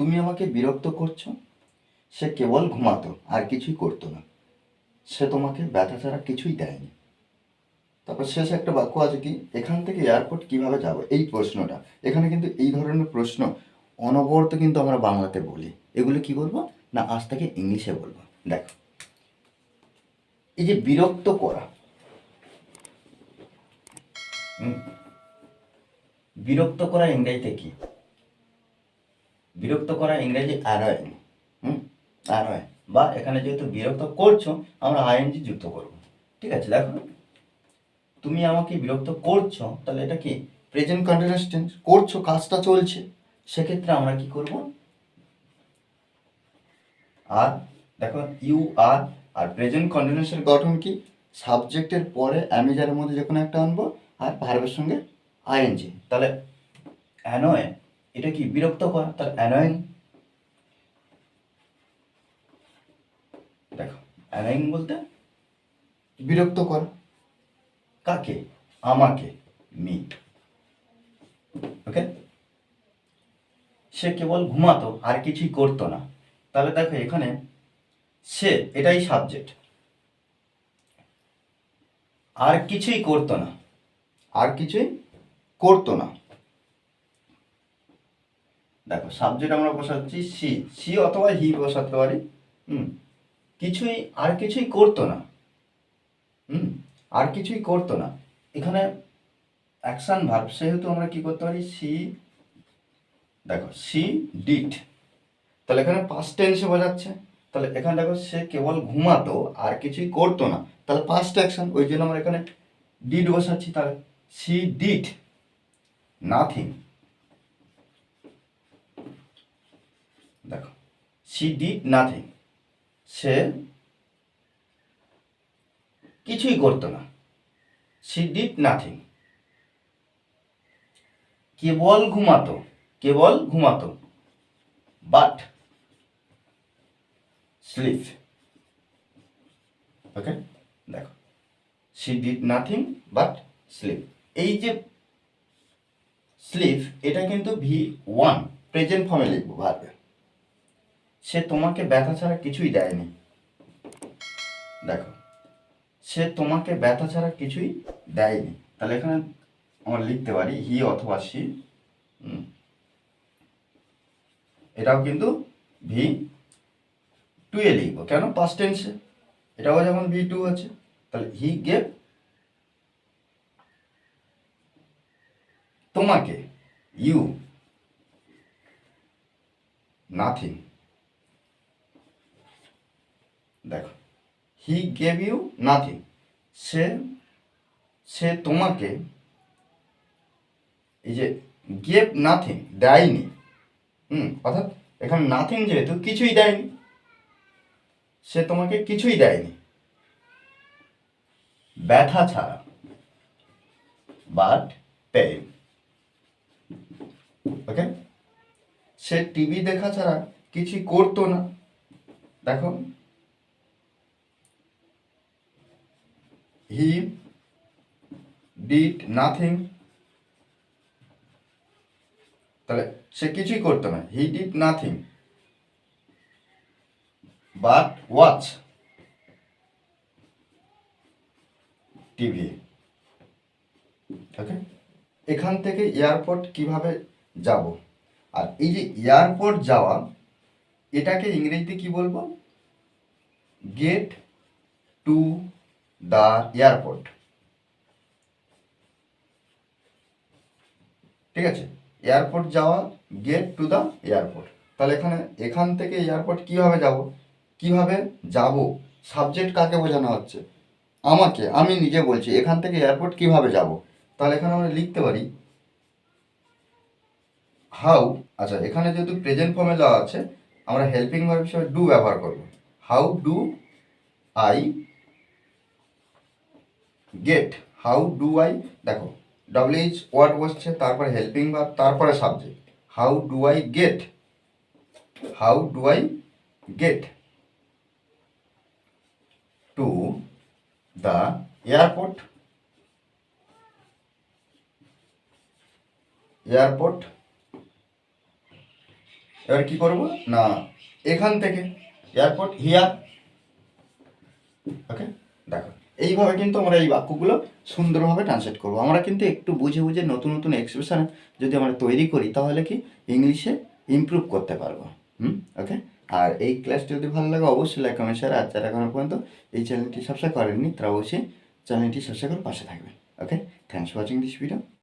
তুমি আমাকে বিরক্ত করছ? সে কেবল ঘুমাতো, আর কিছুই করতো না। সে তোমাকে ব্যথা ছাড়া কিছুই দেয়নি। তারপর শেষ একটা বাক্য আছে কি? এখান থেকে এয়ারপোর্ট কীভাবে যাব? এই প্রশ্নটা। এখানে কিন্তু এই ধরনের প্রশ্ন অনবরত কিন্তু আমরা বাংলাতে বলি। এগুলো কি বলব? না, আজ থেকে ইংলিশে বলব। দেখো। এই যে বিরক্ত করা। বিরক্ত করা ইংরেজিতে কি? বিরক্ত করা ইংরেজি অ্যানয়িং হুম? অ্যানয় বা এখানে যেহেতু বিরক্ত করছ, আমরা আইএনজি যুক্ত করব। ঠিক আছে, দেখো। তুমি আমাকে বিরক্ত করছ, তাহলে এটা কি? প্রেজেন্ট কন্টিনিউয়াস টেন্স করছ, কাজটা চলছে। সেক্ষেত্রে আমরা কি করব? আর, দেখো ইউ আর আর প্রেজেন্ট কন্টিনিউয়াসের গঠন কি? সাবজেক্টের পরে অ্যামিজারের মধ্যে যে কোনো একটা আনব, আর ভার্বের সঙ্গে আইএনজি তাহলে অ্যানয় এটা কি বিরক্ত করা তাহলে অ্যানয়িং দেখো অ্যানয়িং বলতে বিরক্ত করা কাকে? আমাকে মি ওকে সে কেবল ঘুমাতো, আর কিছুই করতো না। তাহলে দেখো এখানে সে, এটাই সাবজেক্ট আর কিছুই করতো না। আর কিছুই করতো না। দেখো সাবজেক্ট আমরা বসাচ্ছি সি সি অথবা হি বসাতে পারি, হুম, কিছুই আর কিছুই করতো না, হুম, আর কিছুই করতো না। এখানে অ্যাকশন ভার্ব সেহেতু আমরা কি করতে পারি? সি দেখো সি ডিট তাহলে এখানে পাস্ট টেন্সে বোঝাচ্ছে, তাহলে এখানে দেখো, সে কেবল ঘুমাতো, আর কিছুই করতো না, তাহলে পাস্ট অ্যাকশন ওই জন্য আমরা এখানে ডিড বসাচ্ছি, তাহলে সি ডিড নাথিং দেখো সি ডিড নাথিং। সে কিছুই করতো না। She did nothing. কেবল ঘুমাতো কেবল ঘুমাতো। But sleep. ওকে, দেখো। She did nothing, but sleep. এই যে স্লিপ, এটা কিন্তু ভি ওয়ান, প্রেজেন্ট ফর্মে লিখব ভাবে সে তোমাকে ব্যথা ছাড়া কিছুই দেয়নি। দেখো, সে তোমাকে ব্যথা ছাড়া কিছুই দেয়নি। তাহলে এখানে আমরা লিখতে পারি হি অথবা সি এটাও কিন্তু ভি টু এ লিখব। কেন? পাস্ট টেন্সে এটাও যেমন ভি টু আছে। তাহলে হি গেভ তোমাকে ইউ নাথিং দেখো। হি গেভ ইউ নাথিং সে সে তোমাকে এই যে গেভ নাথিং দেয়নি। হুম, অর্থাৎ এখানে নাথিং যেহেতু কিছুই দেয়নি, সে তোমাকে কিছুই দেয়নি। ব্যথা ছাড়া বাট পেইন ওকে সে টিভি দেখা ছাড়া কিছুই করতো না। দেখো হি ডিড নাথিং তাহলে সে কিছুই করতো না। He did nothing but watch TV okay এখান থেকে এয়ারপোর্ট কীভাবে যাব? আর এই যে এয়ারপোর্ট যাওয়া, এটাকে ইংরেজিতে কি বলব? গেট টু দ্য এয়ারপোর্ট ঠিক আছে? এয়ারপোর্ট যাওয়া গেট টু দ্য এয়ারপোর্ট তাহলে এখানে, এখান থেকে এয়ারপোর্ট কীভাবে যাব? কীভাবে যাব? সাবজেক্ট কাকে বোঝানো হচ্ছে? আমাকে, আমি নিজে বলছি, এখান থেকে এয়ারপোর্ট কীভাবে যাব? তাহলে এখানে আমরা লিখতে পারি হাউ আচ্ছা এখানে যেহেতু প্রেজেন্ট ফর্মে দেওয়া আছে, আমরা হেল্পিং ভার্ব হিসেবে ডু ব্যবহার করব। How do I get how do I দেখো ডব্লিউএইচ ওয়ার্ড বসছে তারপরে হেল্পিং ভার্ব তারপরে subject how do I get how do I get to the airport airport এবার কি করব? না, এখান থেকে এয়ারপোর্ট হিয়ার ওকে দেখো এইভাবে কিন্তু আমরা এই বাক্যগুলো সুন্দরভাবে ট্রান্সলেট করব। আমরা কিন্তু একটু বুঝে বুঝে নতুন নতুন এক্সপ্রেশন যদি আমরা তৈরি করি, তাহলে কি ইংলিশে ইমপ্রুভ করতে পারব। হুম? ওকে আর এই ক্লাসটি যদি ভালো লাগে, অবশ্যই লাইক কমেন্ট শেয়ার আর যারা এখনও পর্যন্ত এই চ্যানেলটি সাবস্ক্রাইব করেননি, তারা অবশ্যই চ্যানেলটি সাবস্ক্রাইব করে পাশে থাকবে okay thanks watching this video